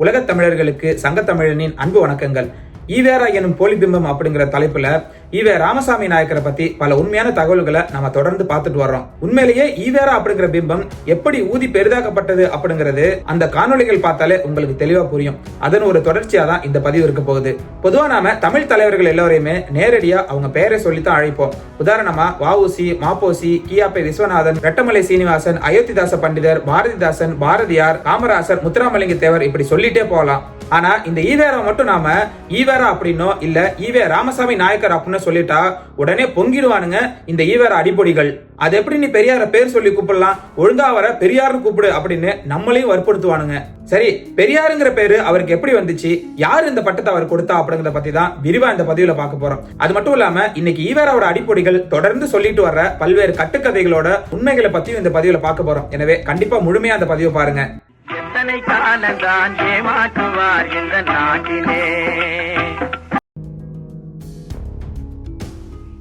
உலகத் தமிழர்களுக்கு சங்கத்தமிழனின் அன்பு வணக்கங்கள். ஈவேரா எனும் போலிபிம்பம் அப்படிங்கிற தலைப்புல ஈவே ராமசாமி நாயக்கரை பத்தி பல உண்மையான தகவல்களை நம்ம தொடர்ந்து பார்த்துட்டு வர்றோம். உண்மையிலேயே ஈவேரா அப்படிங்கிற பிம்பம் எப்படி ஊதி பெரிதாக்கப்பட்டது அப்படிங்கிறது அந்த காணொளிகள் பார்த்தாலே உங்களுக்கு தெளிவா புரியும். அதன் ஒரு தொடர்ச்சியா தான் இந்த பதிவு இருக்க போகுது. பொதுவா நாம தமிழ் தலைவர்கள் எல்லோரையுமே நேரடியா அவங்க பெயரை சொல்லித்தான் அழைப்போம். உதாரணமா வஉசி மாப்போசி கியாப்பை விஸ்வநாதன் ரெட்டமலை சீனிவாசன் அயோத்திதாச பண்டிதர் பாரதிதாசன் பாரதியார் காமராசர் முத்துராமலிங்க தேவர் இப்படி சொல்லிட்டே போகலாம். ஆனா இந்த ஈவேரா மட்டும் நாம ஈவேரா அப்படின்னோ இல்ல ஈவே ராமசாமி நாயக்கர் அப்படின்னு சொல்லிட்டா உடனே பொங்கிடுவானுங்க இந்த ஈவேரா அடிப்பொடிகள் அது எப்படி நீ பெரியார பேர் சொல்லி கூப்பிடலாம்? ஒழுங்கா வர பெரியார்னு கூப்பிடு அப்படின்னு நம்மளையும் வற்புறுத்துவானுங்க. சரி பெரியாருங்கிற பேரு அவருக்கு எப்படி வந்துச்சு? யார் இந்த பட்டத்தை அவர் கொடுத்தா அப்படிங்கறத பத்தி தான் விரிவா இந்த பதிவுல பார்க்க போறோம். அது மட்டும் இல்லாம இன்னைக்கு ஈவேராவோட அடிப்பொடிகள் தொடர்ந்து சொல்லிட்டு வர்ற பல்வேறு கட்டுக்கதைகளோட உண்மைகளை பத்தியும் இந்த பதிவுல பார்க்க போறோம். எனவே கண்டிப்பா முழுமையா அந்த பதிவை பாருங்க. எத்தனை காலந்தான் ஏமாற்றுவார் இந்த நாட்டிலே?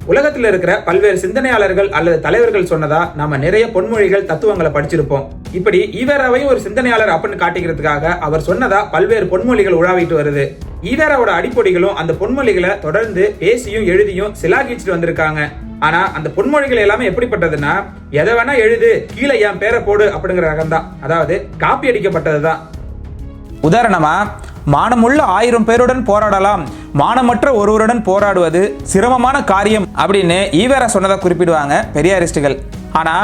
உலகத்துல இருக்கிற பல்வேறு சிந்தனையாளர்கள் அல்லது தலைவர்கள் சொன்னதா நாம நிறைய பொன்மொழிகள் தத்துவங்களை படிச்சிருப்போம். இப்படி ஈவேராவையும் ஒரு சிந்தனையாளர் அப்படின்னு காட்டிக்கிறதுக்காக அவர் சொன்னதா பல்வேறு பொன்மொழிகள் உழாவிட்டு வருது. ஈவேராவோட அடிப்பொடிகளும் அந்த பொன்மொழிகளை தொடர்ந்து பேசியும் எழுதியும் சிலாகிச்சுட்டு வந்திருக்காங்க. ஆனா அந்த பொன்மொழிகள் எல்லாமே எப்படிப்பட்டதுன்னா எதை வேணா எழுது கீழே என் பேரை போடு அப்படிங்கிற ரகம் தான் அதாவது காப்பி அடிக்கப்பட்டதுதான். உதாரணமா மானமுள்ள ஆயிரம் பேருடன் போராடலாம். மானமற்ற ஒருவருடன் போராடுவது சிரமமான காரியம் அப்படின்னு ஈவேரா சொன்னதை குறிப்பிடுவாங்க பெரியாரிஸ்டுகள். ஆனா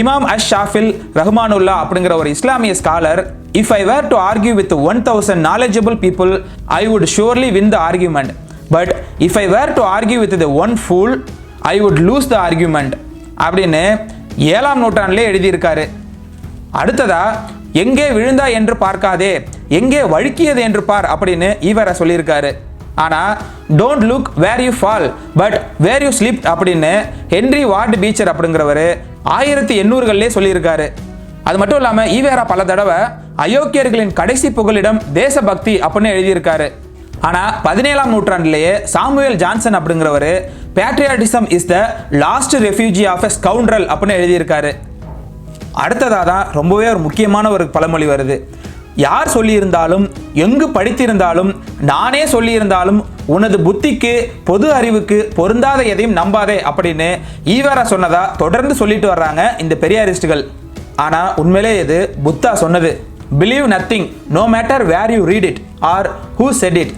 இமாம் அஷ் ஷாஃபில் ரஹ்மானுல்லா அப்படிங்கிற ஒரு இஸ்லாமிய scholar if I were to argue with one thousand knowledgeable people I would surely win the argument but if I were to argue with the one fool I would lose the argument அப்படின்னு ஏழாம் நூற்றாண்டிலே எழுதியிருக்காரு. அடுத்ததா எங்கே விழுந்தா என்று பார்க்காதே எங்கே வழுக்கியது என்று பார் அப்படின்னு ஈவரா சொல்லியிருக்காரு. ஆனா don't look where you fall but where you slip அப்படின்னு ஹென்ரி வார்டு பீச்சர் அப்படிங்கிறவர் ஆயிரத்தி எண்ணூறுகள்லேயே சொல்லியிருக்காரு. அது மட்டும் இல்லாமல் ஈவேரா பல தடவை அயோக்கியர்களின் கடைசி புகலிடம் தேசபக்தி அப்படின்னு எழுதியிருக்காரு. ஆனால் பதினேழாம் நூற்றாண்டிலேயே சாமுவேல் ஜான்சன் அப்படிங்கிறவர் patriotism is the last refuge of a scoundrel அப்படின்னு எழுதியிருக்காரு. அடுத்ததாக தான் ரொம்பவே ஒரு முக்கியமான ஒரு பழமொழி வருது. யார் சொல்லியிருந்தாலும் எங்கு படித்திருந்தாலும் நானே சொல்லியிருந்தாலும் உனது புத்திக்கு பொது அறிவுக்கு பொருந்தாத எதையும் நம்பாதே அப்படின்னு ஈவரா சொன்னதா தொடர்ந்து சொல்லிட்டு வர்றாங்க இந்த பெரியாரிஸ்டுகள். ஆனால் உண்மையிலே இது புத்தா சொன்னது. Believe nothing no matter where you read it or who said it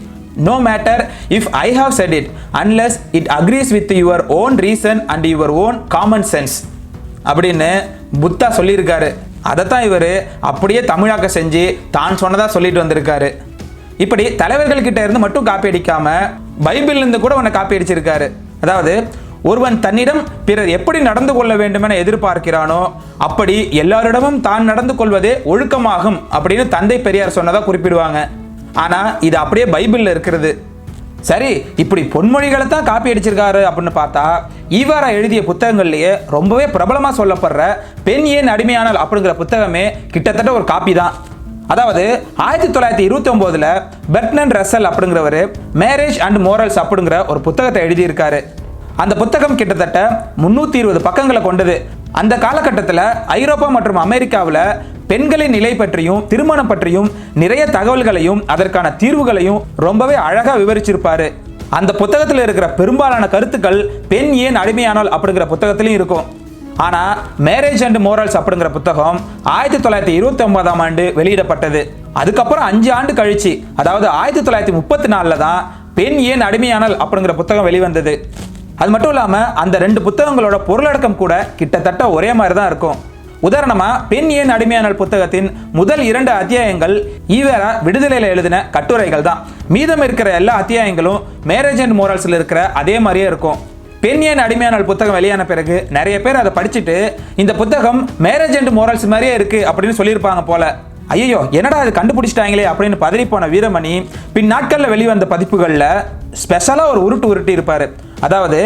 no matter if I have said it unless it agrees with your own reason and your own common sense அப்படின்னு புத்தா சொல்லியிருக்காரு. அதைத்தான் இவர் அப்படியே தமிழாக்க செஞ்சு தான் சொன்னதாக சொல்லிட்டு வந்திருக்காரு. இப்படி தலைவர்கள்கிட்ட இருந்து மட்டும் காப்பி அடிக்காம பைபிள்லேருந்து கூட உன்னை காப்பி அடிச்சிருக்காரு. அதாவது ஒருவன் தன்னிடம் பிறர் எப்படி நடந்து கொள்ள வேண்டும் என எதிர்பார்க்கிறானோ அப்படி எல்லாரிடமும் தான் நடந்து கொள்வதே ஒழுக்கமாகும் அப்படின்னு தந்தை பெரியார் சொன்னதாக குறிப்பிடுவாங்க. ஆனால் இது அப்படியே பைபிளில் இருக்கிறது. சரி இப்படி பொன்மொழிகளை தான் காப்பி அடிச்சிருக்காரு அப்படின்னு பார்த்தா ஈவாரா எழுதிய புத்தகங்கள்லேயே ரொம்பவே பிரபலமாக சொல்லப்படுற பெண் ஏன் அடிமையானால் அப்படிங்கிற புத்தகமே கிட்டத்தட்ட ஒரு காப்பி தான். அதாவது ஆயிரத்தி தொள்ளாயிரத்தி இருபத்தி ஒம்போதில் பெர்ட்னன் ரசல் அப்படிங்கிறவர் மேரேஜ் அண்ட் மோரல்ஸ் அப்படிங்கிற ஒரு புத்தகத்தை எழுதியிருக்காரு. அந்த புத்தகம் கிட்டத்தட்ட முன்னூற்றி இருபது பக்கங்களை கொண்டது. அந்த காலகட்டத்தில் ஐரோப்பா மற்றும் அமெரிக்காவில் பெண்களின் நிலை பற்றியும் திருமணம் பற்றியும் நிறைய தகவல்களையும் அதற்கான தீர்வுகளையும் ரொம்பவே அழகாக விவரிச்சிருப்பாரு. அந்த புத்தகத்தில் இருக்கிற பெரும்பாலான கருத்துக்கள் பெண் ஏன் அடிமையானால் அப்படிங்கிற புத்தகத்திலையும் இருக்கும். ஆனால் மேரேஜ் அண்ட் மோரல்ஸ் அப்படிங்கிற புத்தகம் ஆயிரத்தி தொள்ளாயிரத்தி இருபத்தி ஒன்பதாம் ஆண்டு வெளியிடப்பட்டது. அதுக்கப்புறம் அஞ்சு ஆண்டு கழிச்சு அதாவது ஆயிரத்தி தொள்ளாயிரத்தி முப்பத்தி நாலில் தான் பெண் ஏன் அடிமையானால் அப்படிங்கிற புத்தகம் வெளிவந்தது. அது மட்டும் இல்லாமல் அந்த ரெண்டு புத்தகங்களோட பொருளடக்கம் கூட கிட்டத்தட்ட ஒரே மாதிரி தான் இருக்கும். உதாரணமா பெண் ஏன் அடிமையானல் புத்தகத்தின் முதல் இரண்டு அத்தியாயங்கள் ஈவேரா விடுதலையில எழுதின கட்டுரைகள் தான். மீதம் இருக்கிற எல்லா அத்தியாயங்களும் மேரேஜ் அண்ட் மோரல்ஸ்ல இருக்கிற அதே மாதிரியே இருக்கும். பெண் ஏன் அடிமையானல் புத்தகம் வெளியான பிறகு நிறைய பேர் அதை படிச்சுட்டு இந்த புத்தகம் மேரேஜ் அண்ட் மோரல்ஸ் மாதிரியே இருக்கு அப்படின்னு சொல்லியிருப்பாங்க போல. ஐயோ என்னடா அது கண்டுபிடிச்சிட்டாங்களே அப்படின்னு பதறி போன வீரமணி பின் நாட்களில் வெளிவந்த பதிப்புகளில் ஸ்பெஷலாக ஒரு உருட்டு உருட்டி இருப்பார். அதாவது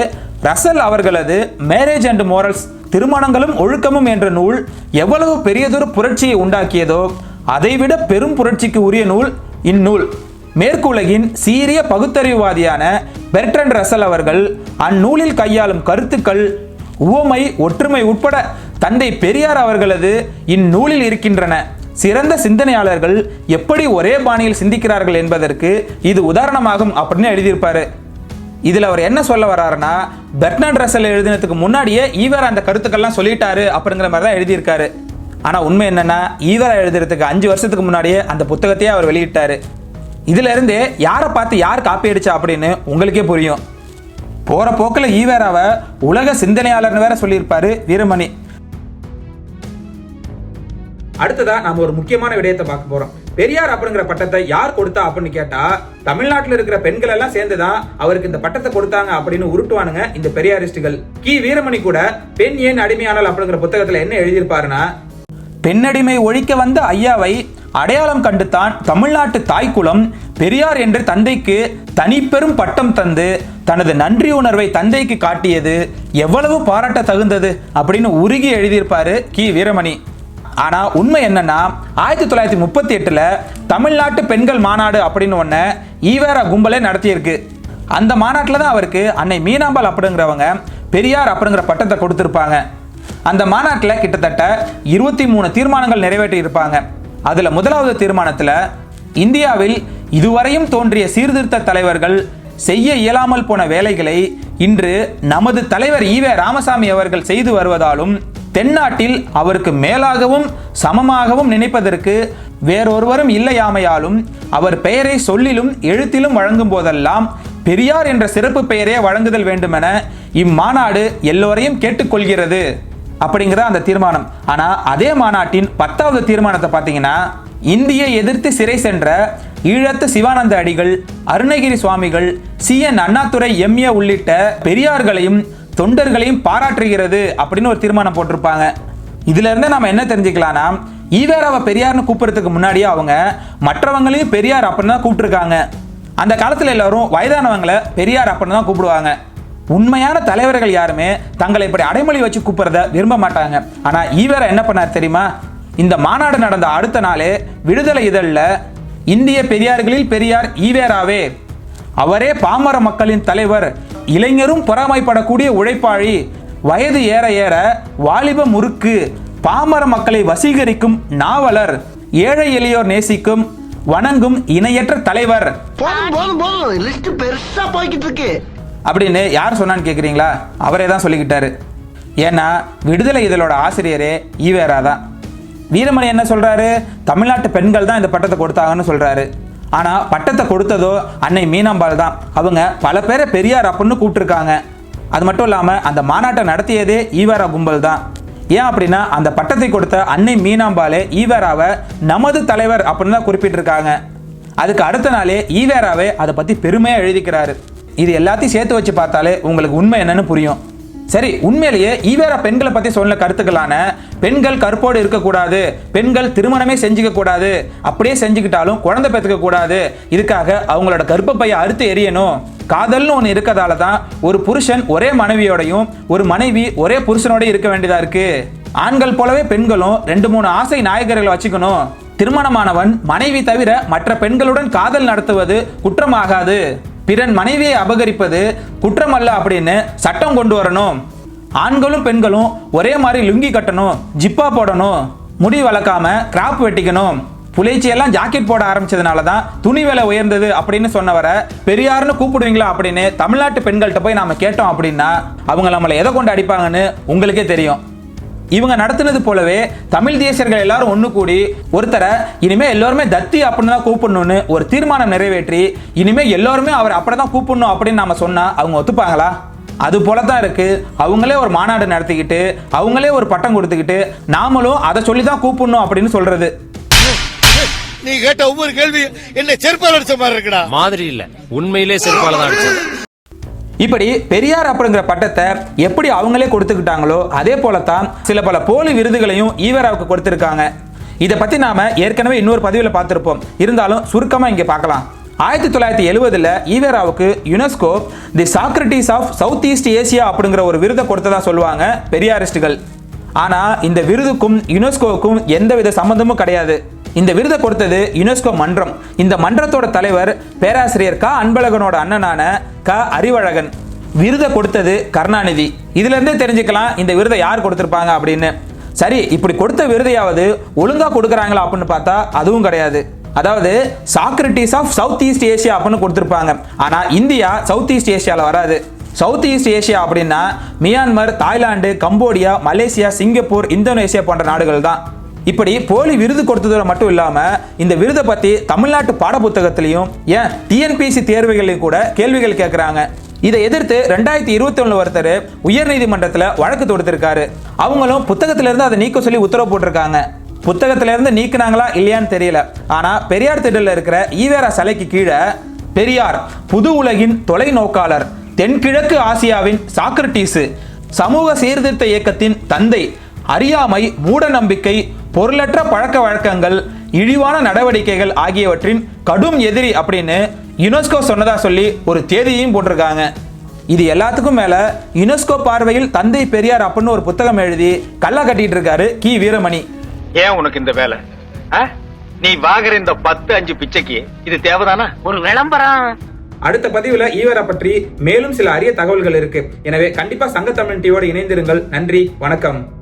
ரசல் அவர்களது மேரேஜ் அண்ட் மோரல்ஸ் திருமணங்களும் ஒழுக்கமும் என்ற நூல் எவ்வளவு பெரியதொரு புரட்சியை உண்டாக்கியதோ அதைவிட பெரும் புரட்சிக்கு உரிய நூல் இந்நூல். மேற்குலகின் சீரிய பகுத்தறிவுவாதியான பெர்ட்ரன் ரசல் அவர்கள் அந்நூலில் கையாளும் கருத்துக்கள் உவமை ஒற்றுமை உட்பட தந்தை பெரியார் அவர்களது இந்நூலில் இருக்கின்றன. சிறந்த சிந்தனையாளர்கள் எப்படி ஒரே பாணியில் சிந்திக்கிறார்கள் என்பதற்கு இது உதாரணமாகும் அப்படின்னு எழுதியிருப்பாரு. இதில் அவர் என்ன சொல்ல வர்றாருன்னா பெர்னாட் ரசல் எழுதினதுக்கு முன்னாடியே ஈவர் அந்த கருத்துக்கள்லாம் சொல்லிட்டாரு அப்படிங்கிற மாதிரி தான் எழுதியிருக்காரு. ஆனால் உண்மை என்னன்னா ஈவரா எழுதுறதுக்கு அஞ்சு வருஷத்துக்கு முன்னாடியே அந்த புத்தகத்தையே அவர் வெளியிட்டாரு. இதிலிருந்து யாரை பார்த்து யார் காப்பி அடிச்சா அப்படின்னு உங்களுக்கே புரியும். போற போக்கில் ஈவேராவை உலக சிந்தனையாளர்னு வேற சொல்லியிருப்பாரு வீரமணி. அடுத்ததாக நாம ஒரு முக்கியமான விடயத்தை பார்க்க போறோம். பெரியார் அப்படிங்கிற பட்டத்தை யார் கொடுத்தா அப்படின்னு கேட்டா தமிழ்நாட்டில் இருக்கிற பெண்கள் எல்லாம் சேர்ந்துதான் அவருக்கு இந்த பட்டத்தை கொடுத்தாங்க அப்படின்னு உருட்டுவானுங்க இந்த பெரியாரிஸ்டுகள். கி. வீரமணி கூட பெண் ஏன் அடிமையானால் அப்படிங்கிற புத்தகத்துல என்ன எழுதியிருப்பாருன்னா பெண்ணடிமை ஒழிக்க வந்த ஐயாவை அடையாளம் கண்டுத்தான் தமிழ்நாட்டு தாய்க்குலம் பெரியார் என்ற தந்தைக்கு தனிப்பெரும் பட்டம் தந்து தனது நன்றி உணர்வை தந்தைக்கு காட்டியது எவ்வளவு பாராட்ட தகுந்தது அப்படின்னு உருகி எழுதியிருப்பாரு கி. வீரமணி. ஆனால் உண்மை என்னன்னா ஆயிரத்தி தொள்ளாயிரத்தி முப்பத்தி எட்டில் தமிழ்நாட்டு பெண்கள் மாநாடு அப்படின்னு ஒன்று ஈவேரா கும்பலே நடத்தியிருக்கு. அந்த மாநாட்டில் தான் அவருக்கு அன்னை மீனாம்பாள் அப்படிங்கிறவங்க பெரியார் அப்படிங்கிற பட்டத்தை கொடுத்துருப்பாங்க. அந்த மாநாட்டில் கிட்டத்தட்ட இருபத்தி மூணு தீர்மானங்கள் நிறைவேற்றி இருப்பாங்க அதில் முதலாவது தீர்மானத்தில் இந்தியாவில் இதுவரையும் தோன்றிய சீர்திருத்த தலைவர்கள் செய்ய இயலாமல் போன வேலைகளை இன்று நமது தலைவர் ஈவே ராமசாமி அவர்கள் செய்து வருவதாலும் தென்னாட்டில் அவருக்கு மேலாகவும் சமமாகவும் நினைப்பதற்கு வேறொருவரும் இல்லையாமையாலும் அவர் பெயரை சொல்லிலும் எழுத்திலும் வழங்கும் போதெல்லாம் பெரியார் என்ற சிறப்பு பெயரே வழங்குதல் வேண்டுமென இம்மாநாடு எல்லோரையும் கேட்டுக்கொள்கிறது. அப்படிங்கிற அந்த தீர்மானம். ஆனால் அதே மாநாட்டின் பத்தாவது தீர்மானத்தை பார்த்தீங்கன்னா இந்தியை எதிர்த்து சிறை சென்ற ஈழத்து சிவானந்த அடிகள் அருணகிரி சுவாமிகள் சி. என். அண்ணாதுரை எம்ஏ உள்ளிட்ட பெரியார்களையும் தொண்டர்களையும் பாராட்டுகிறது அப்படின்னு ஒரு தீர்மானம் போட்டிருப்பாங்க. இதுல இருந்து நம்ம என்ன தெரிஞ்சுக்கலாம்னா ஈவேராவை பெரியார்னு கூப்பிடுறதுக்கு முன்னாடியே அவங்க மற்றவங்களையும் பெரியார் அப்படின்னு தான் கூப்பிட்டுருக்காங்க. அந்த காலத்துல எல்லாரும் வயதானவங்களை பெரியார் அப்படின்னு தான் கூப்பிடுவாங்க. உண்மையான தலைவர்கள் யாருமே தங்களை இப்படி அடைமொழி வச்சு கூப்பிடுறத விரும்ப மாட்டாங்க. ஆனா ஈவேரா என்ன பண்ணார் தெரியுமா? இந்த மாநாடு நடந்த அடுத்த நாளே விடுதலை இதழில் இந்திய பெரியார்களில் பெரியார் ஈவேராவே அவரே பாமர மக்களின் தலைவர் இளைஞரும் பொறாமைப்படக்கூடிய உழைப்பாளி. வயது ஏற ஏற வாலிப முறுக்கு பாமர மக்களை வசீகரிக்கும் நாவலர் ஏழை எளியோர் நேசிக்கும் வணங்கும் இணையற்ற தலைவர். பெருசா போய்கிட்டு இருக்கு அப்படின்னு யார் சொன்னான்னு கேட்குறீங்களா அவரே தான் சொல்லிக்கிட்டாரு. ஏன்னா விடுதலை இதழோட ஆசிரியரே ஈவேரா தான். வீரமணி என்ன சொல்றாரு? தமிழ்நாட்டு பெண்கள் தான் இந்த பட்டத்தை கொடுத்தாங்கன்னு சொல்றாரு. ஆனால் பட்டத்தை கொடுத்ததோ அன்னை மீனாம்பாள் தான். அவங்க பல பேரை பெரியார் அப்படின்னு கூப்பிட்டுருக்காங்க. அது மட்டும் இல்லாமல் அந்த மாநாட்டை நடத்தியதே ஈவேரா கும்பல் தான். ஏன் அப்படின்னா அந்த பட்டத்தை கொடுத்த அன்னை மீனாம்பாலே ஈவேராவை நமது தலைவர் அப்படின்னு தான் குறிப்பிட்டிருக்காங்க. அதுக்கு அடுத்த நாளே ஈவேராவே அதை பற்றி பெருமையாக எழுதிக்கிறாரு. இது எல்லாத்தையும் சேர்த்து வச்சு பார்த்தாலே உங்களுக்கு உண்மை என்னன்னு புரியும். சரி உண்மையிலேயே ஈவேரா பெண்களை பத்தி சொன்ன கருத்துக்களான பெண்கள் கற்போடு இருக்கக்கூடாது பெண்கள் திருமணமே செஞ்சுக்க கூடாது அப்படியே செஞ்சுக்கிட்டாலும் குழந்தை பெற்றுக்க கூடாது இதுக்காக அவங்களோட கர்ப்பப்பையை அறுத்து எரியணும். காதல்னு ஒன்று இருக்கதால தான் ஒரு புருஷன் ஒரே மனைவியோடையும் ஒரு மனைவி ஒரே புருஷனோடய இருக்க வேண்டியதா இருக்கு. ஆண்கள் போலவே பெண்களும் ரெண்டு மூணு ஆசை நாயகர்களை வச்சுக்கணும். திருமணமானவன் மனைவி தவிர மற்ற பெண்களுடன் காதல் நடத்துவது குற்றமாகாது. பிறன் மனைவியை அபகரிப்பது குற்றமல்ல அப்படின்னு சட்டம் கொண்டு வரணும். ஆண்களும் பெண்களும் ஒரே மாதிரி லுங்கி கட்டணும் ஜிப்பா போடணும் முடி வளர்க்காம கிராப் வெட்டிக்கணும். புலைச்சியெல்லாம் ஜாக்கெட் போட ஆரம்பிச்சதுனால தான் துணி விலை உயர்ந்தது அப்படின்னு சொன்னவரை பெரியார்னு கூப்பிடுவீங்களா அப்படின்னு தமிழ்நாட்டு பெண்கள்கிட்ட போய் நாம கேட்டோம் அப்படின்னா அவங்க நம்மளை எதை கொண்டு அடிப்பாங்கன்னு உங்களுக்கே தெரியும். இவங்க நடத்துனது போலவே தமிழ் தேசியர்கள் எல்லாரும் ஒண்ணு கூடி ஒருத்தரை இனிமே எல்லாருமே தத்தி அப்படின்னு தான் கூப்பிடணும்னு ஒரு தீர்மானம் நிறைவேற்றி இனிமே எல்லாருமே அவர் அப்படிதான் கூப்பிடணும் அப்படின்னு நாம சொன்னா அவங்க ஒத்துப்பாங்களா? அது போல தான் இருக்கு. அவங்களே ஒரு மாநாடு நடத்திக்கிட்டு அவங்களே ஒரு பட்டம் கொடுத்துக்கிட்டு நாமளும் அதை சொல்லி தான் கூப்பிடணும் அப்படின்னு சொல்றது. நீ கேட்ட ஒவ்வொரு கேள்வி என்ன செருப்பால் அடிச்ச மாதிரி இருக்குடா. மாதிரி இல்ல. உண்மையிலே செருப்பால தான் அடிச்சது. இப்படி பெரியார் அப்படிங்கிற பட்டத்தை எப்படி அவங்களே கொடுத்துக்கிட்டாங்களோ அதே போலத்தான் சில பல போலி விருதுகளையும் ஈவராவுக்கு கொடுத்துருக்காங்க. இதை பத்தி நாம ஏற்கனவே இன்னொரு பதிவில் பார்த்துருப்போம். இருந்தாலும் சுருக்கமா இங்க பார்க்கலாம். ஆயிரத்தி தொள்ளாயிரத்தி எழுபதுல ஈவேராவுக்கு UNESCO the Socrates of South East Asia அப்படிங்கிற ஒரு விருதை கொடுத்ததா சொல்லுவாங்க பெரியாரிஸ்டுகள். ஆனா இந்த விருதுக்கும் யுனெஸ்கோவுக்கும் எந்தவித சம்பந்தமும் கிடையாது. இந்த விருதை கொடுத்தது யுனெஸ்கோ மன்றம். இந்த மன்றத்தோட தலைவர் பேராசிரியர் க. அன்பழகனோட அண்ணனான க. அறிவழகன். விருதை கொடுத்தது கருணாநிதி. இதுலேருந்தே தெரிஞ்சுக்கலாம் இந்த விருதை யார் கொடுத்துருப்பாங்க அப்படின்னு. சரி இப்படி கொடுத்த விருதையாவது ஒழுங்காக கொடுக்குறாங்களா அப்படின்னு பார்த்தா அதுவும் கிடையாது. அதாவது Socrates of South East Asia அப்படின்னு கொடுத்துருப்பாங்க. ஆனால் இந்தியா சவுத் ஈஸ்ட் ஏஷியாவில் வராது. சவுத் ஈஸ்ட் ஏஷியா அப்படின்னா Myanmar Thailand Cambodia Malaysia Singapore Indonesia போன்ற நாடுகள் தான். இப்படி போலி விருது கொடுத்ததோட மட்டும் இல்லாம இந்த விருதை பத்தி தமிழ்நாட்டு பாடப்புத்தகத்திலையும் ஏன் டிஎன்பிசி தேர்வுகளையும் கூட கேள்விகள் கேட்குறாங்க இதை எதிர்த்து ரெண்டாயிரத்தி இருபத்தி ஒண்ணு ஒருத்தர் உயர்நீதிமன்றத்தில் வழக்கு தொடுத்திருக்காரு. அவங்களும் புத்தகத்திலிருந்து இருந்து அதை நீக்க சொல்லி உத்தரவு போட்டிருக்காங்க. புத்தகத்திலிருந்து இருந்து இல்லையான்னு தெரியல. ஆனா பெரியார் திடலில் இருக்கிற ஈவேரா சிலைக்கு கீழே பெரியார் புது உலகின் தொலைநோக்காளர் தென்கிழக்கு ஆசியாவின் சாக்ரட்டீஸு சமூக சீர்திருத்த இயக்கத்தின் தந்தை அறியாமை மூட நம்பிக்கை பொருளற்ற பழக்க வழக்கங்கள் இழிவான நடவடிக்கைகள் ஆகியவற்றின் கடும் எதிரி அப்படின்னு யுனெஸ்கோ சொன்னதா சொல்லி ஒரு தேதியையும் போட்டிருக்காங்க. இது எல்லாத்துக்கும் மேல யுனெஸ்கோ பார்வையில் தந்தை பெரியார் அப்படின்னு ஒரு புத்தகம் எழுதி கல்லா கட்டிட்டு இருக்காரு கி. வீரமணி. ஏன் உனக்கு இந்த வேலை? ஆ? நீ வாங்குற இந்த பத்து அஞ்சு பிச்சைக்கு இது தேவைதானா? ஒரு விளம்பரம். அடுத்த பதிவுல ஈவரா பற்றி மேலும் சில அரிய தகவல்கள் இருக்கு. எனவே கண்டிப்பா சங்க தமிழ் டிவியோட இணைந்திருங்கள். நன்றி வணக்கம்.